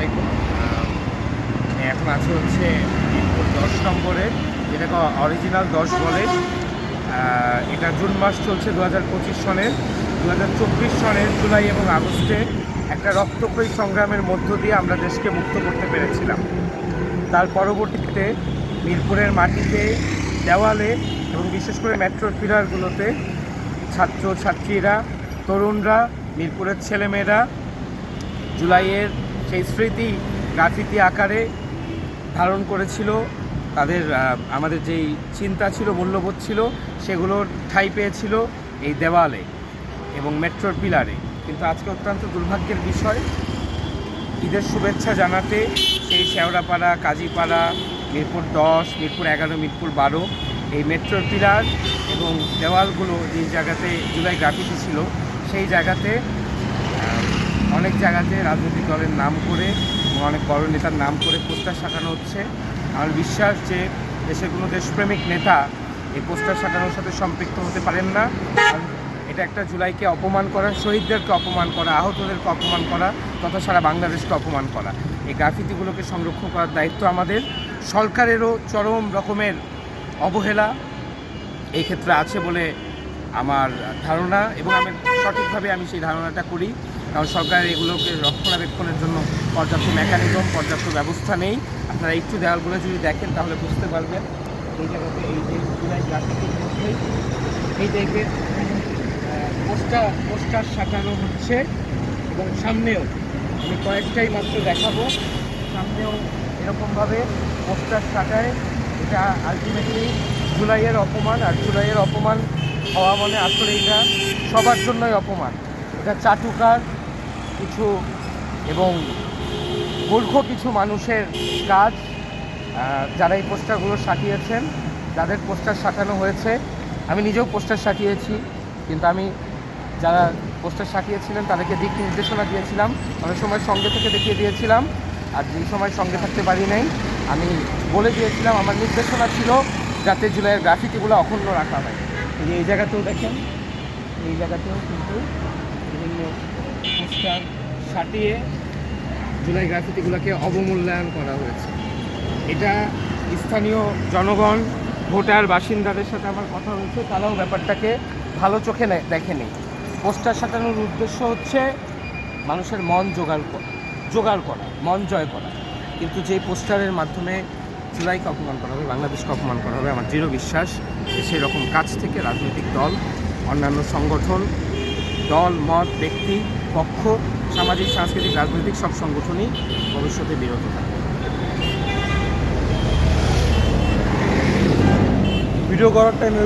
আলাইকুম। আমি এখন আছি হচ্ছে দশ নম্বরে, যেটাকে অরিজিনাল দশ বলে। এটা জুন মাস চলছে দু হাজার পঁচিশ সনের। দু হাজার চব্বিশ সনের জুলাই এবং আগস্টে একটা রক্তক্ষয়ী সংগ্রামের মধ্য দিয়ে আমরা দেশকে মুক্ত করতে পেরেছিলাম। তার পরবর্তীতে মিরপুরের মাটিতে, দেওয়ালে এবং বিশেষ করে মেট্রোর পিলারগুলোতে ছাত্র ছাত্রীরা তরুণরা, মিরপুরের ছেলেমেয়েরা, জুলাইয়ের সেই স্মৃতি গ্রাফিতি আকারে ধারণ করেছিল। তাদের আমাদের যেই চিন্তা ছিল, মূল্যবোধ ছিল, সেগুলোর ঠাঁই পেয়েছিল এই দেওয়ালে এবং মেট্রোর পিলারে। কিন্তু আজকে অত্যন্ত দুর্ভাগ্যের বিষয়, ঈদের শুভেচ্ছা জানাতে সেই শেওড়াপাড়া, কাজীপাড়া, মিরপুর দশ, মিরপুর এগারো, মিরপুর বারো, এই মেট্রোর পিলার এবং দেওয়ালগুলো যে জায়গাতে জুলাই গ্রাফিতি ছিল, সেই জায়গাতে অনেক জায়গাতে রাজনৈতিক দলের নাম করে অনেক বড় নেতার নাম করে পোস্টার সাঁটানো হচ্ছে। আমার বিশ্বাস যে দেশের কোনো দেশপ্রেমিক নেতা এই পোস্টার সাঁটানোর সাথে সম্পৃক্ত হতে পারেন না। এটা একটা জুলাইকে অপমান করা, শহীদদেরকে অপমান করা, আহতদেরকে অপমান করা, তথা সারা বাংলাদেশকে অপমান করা। এই গ্রাফিতিগুলোকে সংরক্ষণ করার দায়িত্ব আমাদের। সরকারেরও চরম রকমের অবহেলা এই ক্ষেত্রে আছে বলে আমার ধারণা এবং আমি সঠিকভাবে আমি সেই ধারণাটা করি। কারণ সরকার এগুলোকে রক্ষণাবেক্ষণের জন্য পর্যাপ্ত মেকানিজম পর্যাপ্ত ব্যবস্থা নেই। আপনারা একটু দেওয়ালগুলো যদি দেখেন তাহলে বুঝতে পারবেন এই জায়গাতে এই যে জুলাই মধ্যেই এই টাইপের পোস্টার পোস্টার সাজানো হচ্ছে এবং সামনেও আমি কয়েকটাই মাত্র দেখাবো। সামনেও এরকমভাবে পোস্টার সাজায়। এটা আলটিমেটলি জুলাইয়ের অপমান আর জুলাইয়ের অপমান হওয়া মানে আসলে এটা সবার জন্যই অপমান। এটা চাটুকার কিছু এবং মূর্খ কিছু মানুষের কাজ যারা এই পোস্টারগুলো সাটিয়েছেন যাদের পোস্টার সাটানো হয়েছে। আমি নিজেও পোস্টার সাটিয়েছি, কিন্তু আমি যারা পোস্টার সাটিয়েছিলেন, তাদেরকে দিক নির্দেশনা দিয়েছিলাম। অনেক সময় সঙ্গে থেকে দেখিয়ে দিয়েছিলাম, আর যেই সময় সঙ্গে থাকতে পারি নাই, আমি বলে দিয়েছিলাম, আমার নির্দেশনা ছিল যাতে জুলাইয়ের গ্রাফিতিগুলো অক্ষুণ্ণ রাখা হয়। যে এই জায়গাতেও দেখেন, এই জায়গাতেও কিন্তু বিভিন্ন পোস্টার সাটিয়ে জুলাই গ্রাফিতিগুলোকে অবমূল্যায়ন করা হয়েছে। এটা স্থানীয় জনগণ, ভোটার, বাসিন্দাদের সাথে আমার কথা হয়েছে, তারাও ব্যাপারটাকে ভালো চোখে দেখেনি। পোস্টার সাটানোর উদ্দেশ্য হচ্ছে মানুষের মন জোগাড় করা জোগাড় করা, মন জয় করা। কিন্তু যে পোস্টারের মাধ্যমে জুলাইকে অপমান করা হবে, বাংলাদেশকে অপমান করা হবে, আমার দৃঢ় বিশ্বাস সেই রকম কাজ থেকে রাজনৈতিক দল, অন্যান্য সংগঠন, দল, মত, ব্যক্তি, পক্ষ, সামাজিক, সাংস্কৃতিক, রাজনৈতিক সব সংগঠনই ভবিষ্যতে বিরত থাকবে। ভিডিও করার টাইমে